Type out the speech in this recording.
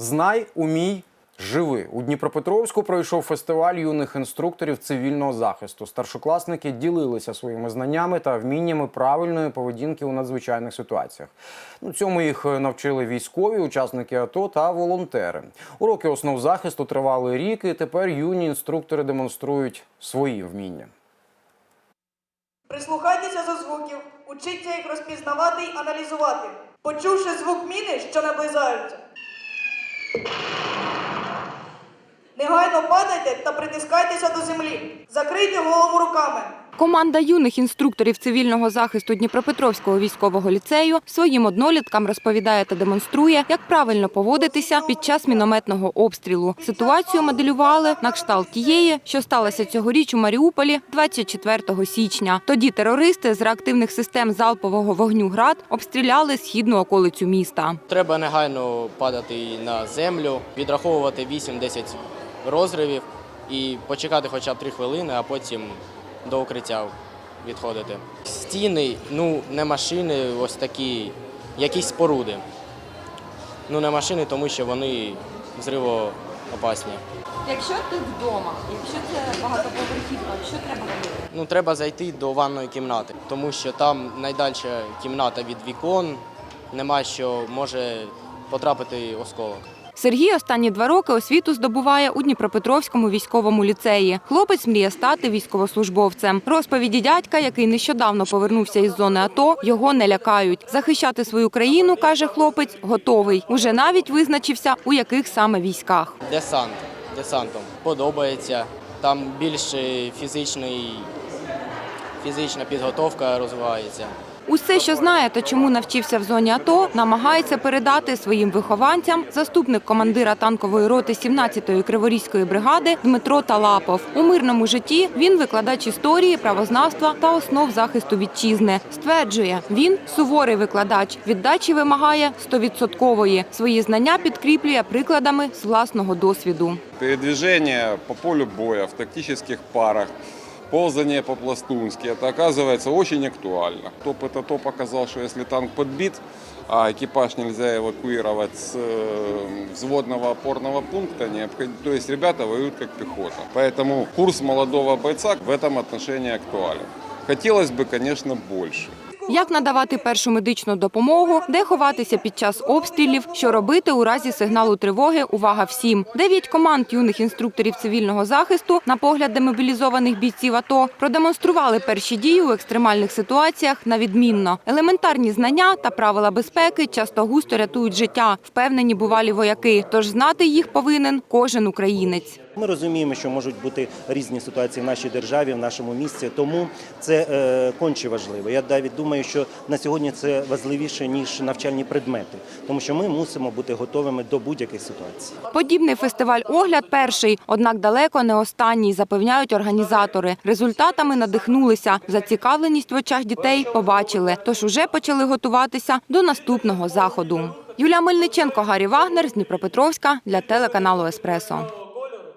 Знай, умій, живи. У Дніпропетровську пройшов фестиваль юних інструкторів цивільного захисту. Старшокласники ділилися своїми знаннями та вміннями правильної поведінки у надзвичайних ситуаціях. Ну, цьому їх навчили військові, учасники АТО та волонтери. Уроки основ захисту тривали рік, і тепер юні інструктори демонструють свої вміння. Прислухайтеся до звуків, учіться їх розпізнавати й аналізувати, почувши звук міни, що наближаються. Негайно падайте та притискайтеся до землі. Закрийте голову руками. Команда юних інструкторів цивільного захисту Дніпропетровського військового ліцею своїм одноліткам розповідає та демонструє, як правильно поводитися під час мінометного обстрілу. Ситуацію моделювали на кшталт тієї, що сталося цьогоріч у Маріуполі 24 січня. Тоді терористи з реактивних систем залпового вогню град обстріляли східну околицю міста. Треба негайно падати на землю, відраховувати 8-10 розривів і почекати хоча б 3 хвилини, а потім до укриття відходити. Стіни, ну не машини, ось такі, якісь споруди. Ну не машини, тому що вони взривоопасні. Якщо ти вдома, якщо це багатоповерхівка, що треба робити? Ну, треба зайти до ванної кімнати, тому що там найдальша кімната від вікон, нема що може потрапити осколок. Сергій останні два роки освіту здобуває у Дніпропетровському військовому ліцеї. Хлопець мріє стати військовослужбовцем. Розповіді дядька, який нещодавно повернувся із зони АТО, його не лякають. Захищати свою країну, каже хлопець, готовий. Уже навіть визначився, у яких саме військах. Десант. Десантом подобається. Там більше фізичний, фізична підготовка розвивається. Усе, що знає та чому навчився в зоні АТО, намагається передати своїм вихованцям заступник командира танкової роти 17-ї Криворізької бригади Дмитро Талапов. У мирному житті він викладач історії, правознавства та основ захисту вітчизни. Стверджує, він суворий викладач. Віддачі вимагає стовідсоткової. Свої знання підкріплює прикладами з власного досвіду. Передвижение по полю боя в тактических парах, ползание по-пластунски, это оказывается очень актуально. Опыт АТО показал, что если танк подбит, а экипаж нельзя эвакуировать с э, взводного опорного пункта, необход- то есть ребята воюют как пехота. Поэтому курс молодого бойца в этом отношении актуален. Хотелось бы, конечно, больше. Як надавати першу медичну допомогу, де ховатися під час обстрілів, що робити у разі сигналу тривоги. Увага всім! Дев'ять команд юних інструкторів цивільного захисту, на погляд демобілізованих бійців АТО, продемонстрували перші дії у екстремальних ситуаціях на відмінно. Елементарні знання та правила безпеки часто густо рятують життя, впевнені бувалі вояки. Тож знати їх повинен кожен українець. Ми розуміємо, що можуть бути різні ситуації в нашій державі, в нашому місці, тому це е, конче важливо. Я навіть думаю, що на сьогодні це важливіше ніж навчальні предмети, тому що ми мусимо бути готовими до будь-яких ситуацій. Подібний фестиваль огляд перший, однак далеко не останній, запевняють організатори. Результатами надихнулися. Зацікавленість в очах дітей побачили, тож уже почали готуватися до наступного заходу. Юлія Мельниченко, Гаррі Вагнер з Дніпропетровська для телеканалу Еспресо.